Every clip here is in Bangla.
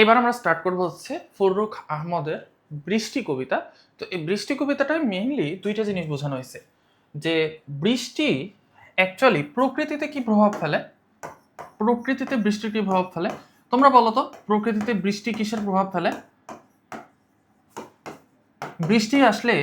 এবার আমরা স্টার্ট করব হচ্ছে ফররুখ আহমদের বৃষ্টি কবিতা। তো এই বৃষ্টি কবিতাটায় মেইনলি দুইটা জিনিস বোঝানো হয়েছে। যে বৃষ্টি অ্যাকচুয়ালি প্রকৃতিতে কি প্রভাব ফেলে? প্রকৃতিতে বৃষ্টির কি প্রভাব ফেলে? তোমরা বলো তো, প্রকৃতিতে বৃষ্টি কিসের প্রভাব ফেলে? বৃষ্টি আসলে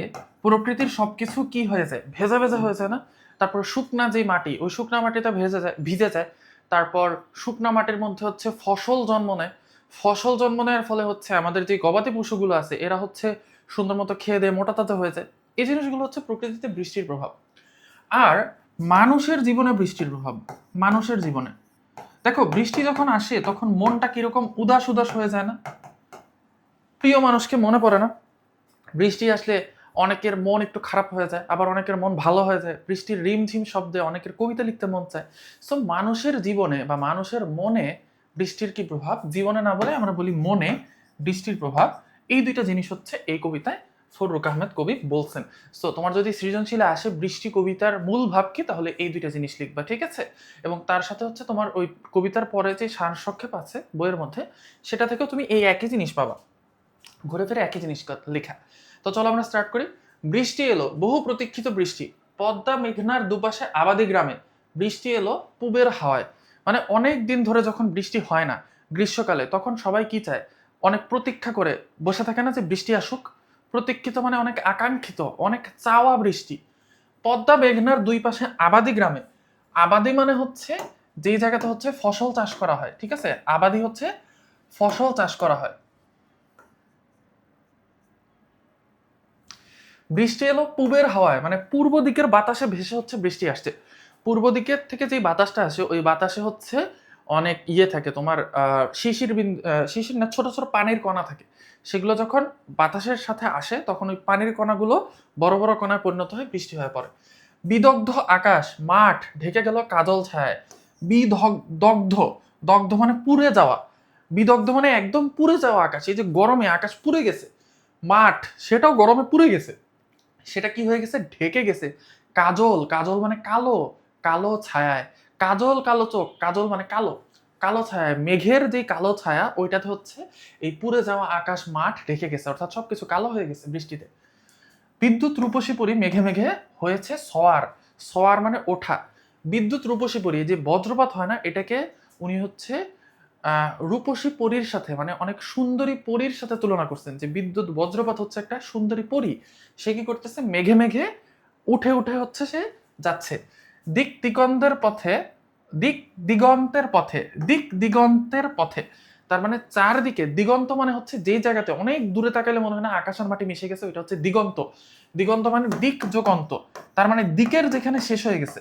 প্রকৃতির সবকিছু কি হয়ে যায়? ভেজা ভেজা হয়ে যায় না? তারপর শুকনা যে মাটি, ওই শুকনা মাটিতে ভেজে যায়, ভিজে যায়। তারপর শুকনা মাটির মধ্যে হচ্ছে ফসল জন্ম নেয়। ফসল জন্ম নেওয়ার ফলে হচ্ছে আমাদের যে গবাদি পশুগুলো আছে, এরা হচ্ছে সুন্দর মতো খেয়ে দেয় মোটা তাজা হয়ে যায়। এই জিনিসগুলো হচ্ছে প্রকৃতিতে বৃষ্টির প্রভাব। আর মানুষের জীবনে বৃষ্টির প্রভাব, মানুষের জীবনে। দেখো, বৃষ্টি যখন আসে, তখন মনটা কীরকম উদাস উদাস হয়ে যায় না? প্রিয় মানুষকে মনে পড়ে না? বৃষ্টি আসলে অনেকের মন একটু খারাপ হয়ে যায়, আবার অনেকের মন ভালো হয়ে যায়। বৃষ্টির রিমঝিম শব্দে অনেকের কবিতা লিখতে মন চায়। সো মানুষের জীবনে বা মানুষের মনে বৃষ্টির কি প্রভাব? জীবনে না বলে আমরা বলি মনে বৃষ্টির প্রভাব। এই দুইটা জিনিস হচ্ছে এই কবিতায় ফররুক আহমেদ কবি বলছেন। সো তোমার যদি সৃজনশীলে আসে বৃষ্টি কবিতার মূল ভাব কি? তাহলে এই দুইটা জিনিস লিখবা, ঠিক আছে? এবং তার সাথে হচ্ছে তোমার ওই কবিতার পরে যে সারসংক্ষেপ আছে বইয়ের মধ্যে, সেটা থেকেও তুমি এই একই জিনিস পাবা। ঘুরে ফিরে একই জিনিস লেখা। তো চলো আমরা স্টার্ট করি। বৃষ্টি এলো, বহু প্রতীক্ষিত বৃষ্টি। পদ্মা মেঘনার দুপাশে আবাদি গ্রামে। বৃষ্টি এলো পুবের হাওয়ায়। মানে অনেক দিন ধরে যখন বৃষ্টি হয় না, গ্রীষ্মকালে, তখন সবাই কি চায়? অনেক প্রতীক্ষা করে বসে থাকে না যে বৃষ্টি আসুক? প্রতীক্ষিত মানে অনেক আকাঙ্ক্ষিত, অনেক চাওয়া বৃষ্টি। পদ্মা মেঘনার দুই পাশে আবাদি গ্রামে। আবাদি মানে হচ্ছে যেই জায়গাতে হচ্ছে ফসল চাষ করা হয়, ঠিক আছে? আবাদি হচ্ছে ফসল চাষ করা হয়। বৃষ্টি এলো পূবের হাওয়ায় মানে পূর্ব দিকের বাতাসে ভেসে হচ্ছে বৃষ্টি আসছে। পূর্ব দিকের থেকে যে বাতাসটা আসে, ওই বাতাসে হচ্ছে অনেক ইয়ে থাকে, তোমার শিশির বিন্দু শিশির না, ছোট ছোট পানির কণা থাকে। সেগুলো যখন বাতাসের সাথে আসে, তখন ওই পানির কণাগুলো বড় বড় কণায় পরিণত হয়ে বৃষ্টি হয়ে পড়ে। বিদগ্ধ আকাশ, মাঠ, ঢেকে গেল কাজল ছায় বিদগ্ধ দগ্ধ মানে পুড়ে যাওয়া। বিদগ্ধ মানে একদম পুড়ে যাওয়া আকাশ, এই যে গরমে আকাশ পুড়ে গেছে। মাঠ, সেটাও গরমে পুড়ে গেছে। সেটা কি হয়ে গেছে? ঢেকে গেছে। কাজল কাজল মানে কালো। কালো ছায়ায়, কাজল কালো চোখ, কাজল মানে কালো কালো ছায়ায়, মেঘের যে কালো ছায়া, ওইটাতে হচ্ছে এই পুড়ে যাওয়া আকাশ মাঠ রেখে গেছে, অর্থাৎ সবকিছু কালো হয়ে গেছে বৃষ্টিতে। বিদ্যুৎ রূপসী পরি মেঘে মেঘে হয়েছে সোয়ার সোয়ার মানে ওঠা। বিদ্যুৎ রূপসী পরি যে বজ্রপাত হয় না, এটাকে উনি হচ্ছে রূপসী পরীর সাথে মানে অনেক সুন্দরী পরীর সাথে তুলনা করছেন যে বিদ্যুৎ বজ্রপাত হচ্ছে একটা সুন্দরী পরী, সে কি করতেছে? মেঘে মেঘে উঠে উঠে হচ্ছে সে যাচ্ছে। দিক দিগন্তের পথে, দিক দিগন্তের পথে, দিক দিগন্তের পথে। তার মানে চারদিকে, দিগন্ত মানে হচ্ছে যেই জায়গাতে অনেক দূরে তাকালে মনে হয় না আকাশ আর মাটি মিশে গেছে, ওইটা হচ্ছে দিগন্ত। দিগন্ত মানে দিক যোগন্ত। তার মানে দিকের যেখানে শেষ হয়ে গেছে।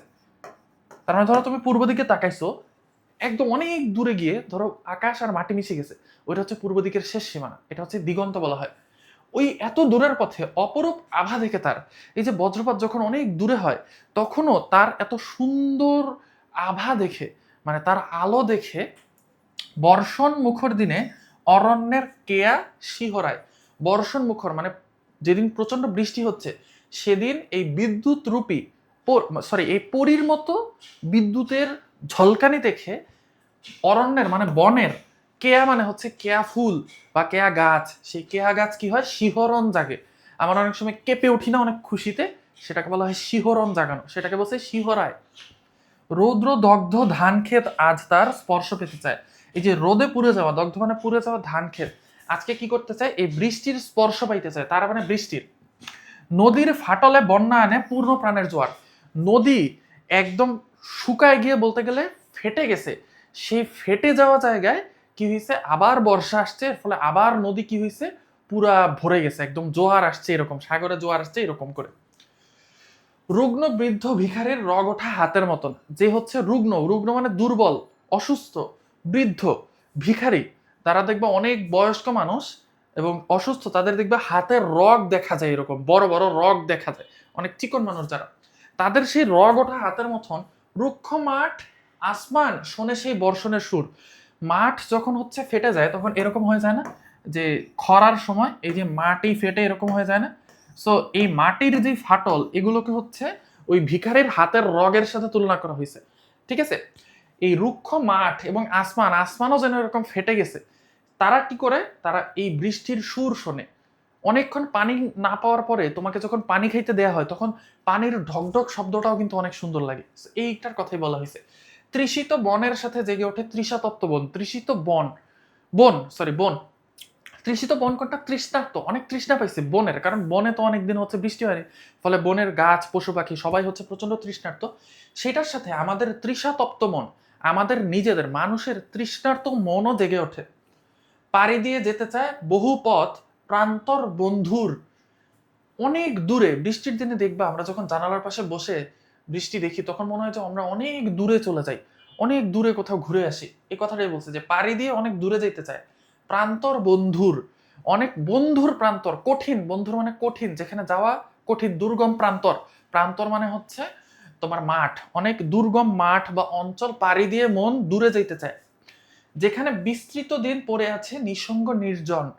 তার মানে ধরো তুমি পূর্ব দিকে তাকাইছো, একদম অনেক দূরে গিয়ে ধরো আকাশ আর মাটি মিশে গেছে, ওইটা হচ্ছে পূর্ব দিকের শেষ সীমানা। এটা হচ্ছে দিগন্ত বলা হয়। ওই এত দূরের পথে, অপরূপ আভা দেখে তার। এই যে বজ্রপাত যখন অনেক দূরে হয়, তখনও তার এত সুন্দর আভা দেখে মানে তার আলো দেখে বর্ষণ মুখর দিনে অরণ্যের কেয়া শিহরায়। বর্ষণ মুখর মানে যেদিন প্রচণ্ড বৃষ্টি হচ্ছে, সেদিন এই বিদ্যুৎ রূপী সরি এই পরীর মতো বিদ্যুতের ঝলকানি দেখে অরণ্যের মানে বনের কেয়া মানে হচ্ছে কেয়া ফুল বা কেয়া গাছ। সেই কেয়া গাছ কি হয়? শিহরণ জাগে। আমরা অনেক সময় কেঁপে উঠি না অনেক খুশিতে? সেটাকে বলা হয় শিহরণ জাগানো। সেটাকে বলছে শিহরায়। রৌদ্র দগ্ধ ধান ক্ষেত আজ তার স্পর্শ পেতে চায়। এই যে রোদে পুড়ে যাওয়া, দগ্ধ মানে পুড়ে যাওয়া ধান ক্ষেত আজকে কি করতে চায়? এই বৃষ্টির স্পর্শ পাইতে চায়। তারা মানে বৃষ্টির। নদীর ফাটলে বন্যা আনে পূর্ণ প্রাণের জোয়ার। নদী একদম শুকায় গিয়ে বলতে গেলে ফেটে গেছে। সেই ফেটে যাওয়া জায়গায় কি হয়েছে আবার বর্ষা আসছে, এর ফলে আবার নদী কি হয়েছে পুরা ভরে গেছে, একদম জোয়ার আসছে এরকম, সাগরে জোয়ার আসছে এরকম করে। রুগ্ন বৃদ্ধ ভিখারির রগ ওঠা হাতের মতন, যে হচ্ছে রুগ্ন। রুগ্ন মানে দুর্বল, অসুস্থ, বৃদ্ধ ভিখারি। তারা দেখবে অনেক বয়স্ক মানুষ এবং অসুস্থ, তাদের দেখবে হাতের রগ দেখা যায় এরকম, বড় বড় রগ দেখা যায়। অনেক চিকন মানুষ যারা। তাদের সেই রগ ওঠা হাতের মতন রুক্ষ মাঠ, আসমান, শোনে সেই বর্ষণের সুর। মাঠ যখন হচ্ছে ফেটে যায়, তখন এরকম হয়ে যায় না যে খরার সময় এই যে মাটি ফেটে এরকম হয়ে যায় না। সো এই মাটির যে ফাটল, এগুলোকে হচ্ছে ওই ভিখারির হাতের রগের সাথে তুলনা করা হয়েছে। ঠিক আছে? এই রুক্ষ মাঠ এবং আসমান, আসমানও যেন এরকম ফেটে গেছে। তারা কি করে? তারা এই বৃষ্টির সুর শোনে। অনেকক্ষণ পানি না পাওয়ার পরে তোমাকে যখন পানি খাইতে দেওয়া হয়, তখন পানির ঢকঢক শব্দটাও কিন্তু অনেক সুন্দর লাগে। এইটার কথাই বলা হয়েছে। তৃষিত বনের সাথে জেগে ওঠে তৃষাতত্ত্ব বন, তৃষিত বন বন সরি বন। তৃষিত বন কোনটা? তৃষ্ণার্ত। অনেক তৃষ্ণা পাইছে বনের, কারণ বনে তো অনেক দিন হচ্ছে বৃষ্টি হয়নি। ফলে বনের গাছ, পশু পাখি সবাই হচ্ছে প্রচণ্ড তৃষ্ণার্ত। সেটার সাথে আমাদের তৃষাতপ্ত মন আমাদের নিজেদের, মানুষের তৃষ্ণার্ত মনও জেগে ওঠে। পাড়ি দিয়ে যেতে চায় বহু পথ প্রান্তর বন্ধুর। অনেক দূরে, বৃষ্টির দিনে দেখবা আমরা যখন জানালার পাশে বসে বৃষ্টি দেখি, তখন মনে হয় যে আমরা অনেক দূরে চলে যাই, অনেক দূরে কোথাও ঘুরে আসি। এই কথাটাই বলছে যে পাড়ি দিয়ে অনেক দূরে যেতে চায়। প্রান্তর বন্ধুর, অনেক বন্ধুর প্রান্তর, কঠিন, বন্ধুর মানে কঠিন, যেখানে যাওয়া কঠিন, দুর্গম প্রান্তর। প্রান্তর মানে হচ্ছে তোমার মাঠ, অনেক দুর্গম মাঠ বা অঞ্চল পাড়ি দিয়ে মন দূরে যেতে চায়। যেখানে বিস্তৃত দিন পড়ে আছে নিঃসঙ্গ নির্জন।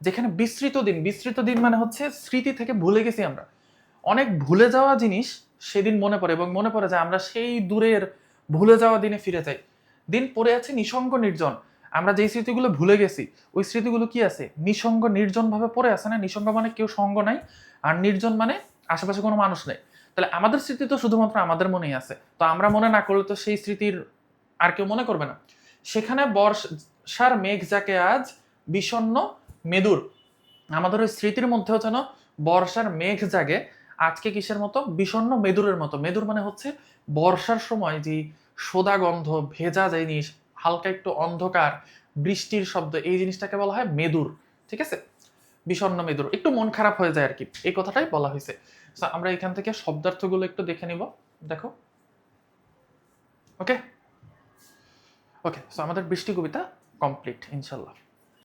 যেখানে বিস্তৃত দিন বিস্তৃত দিন মানে হচ্ছে স্মৃতি থেকে ভুলে গেছি আমরা। অনেক ভুলে যাওয়া জিনিস সেদিন মনে পড়ে এবং মনে পড়ে যে আমরা সেই দূরের ভুলে যাওয়া দিনে ফিরে যাই। দিন পড়ে আছে নিঃসঙ্গ নির্জন। আমরা যেই স্মৃতিগুলো ভুলে গেছি, ওই স্মৃতিগুলো কি আছে? নিঃসঙ্গ নির্জন ভাবে পড়ে আছে না? নিঃসঙ্গ মানে কেউ সঙ্গ নাই, আর নির্জন মানে আশেপাশে কোনো মানুষ নেই। তাহলে আমাদের স্মৃতি তো শুধুমাত্র আমাদের মনেই আছে। তো আমরা মনে না করলে তো সেই স্মৃতির আর কেউ মনে করবে না। সেখানে বর্ষার মেঘ যাকে আজ বিষণ্ণ মেদুর, আমাদের ওই স্মৃতির মধ্যেও যেন বর্ষার মেঘ জাগে আজকে কিসের মতো? বিষণ্ণ মেদুরের মতো। মেদুর মানে হচ্ছে বর্ষার সময় যে সোদা গন্ধ, ভেজা জিনিস, হালকা একটু অন্ধকার, বৃষ্টির শব্দ, এই জিনিসটাকে বলা হয় মেদুর। ঠিক আছে? বিষণ্ণ মেদুর। একটু মন খারাপ হয়ে যায় আর কি। এই কথাটাই বলা হয়েছে। আমরা এখান থেকে শব্দার্থগুলো একটু দেখে নিব। দেখো। ওকে ওকে সো আমাদের বৃষ্টি কবিতা কমপ্লিট ইনশাল্লাহ।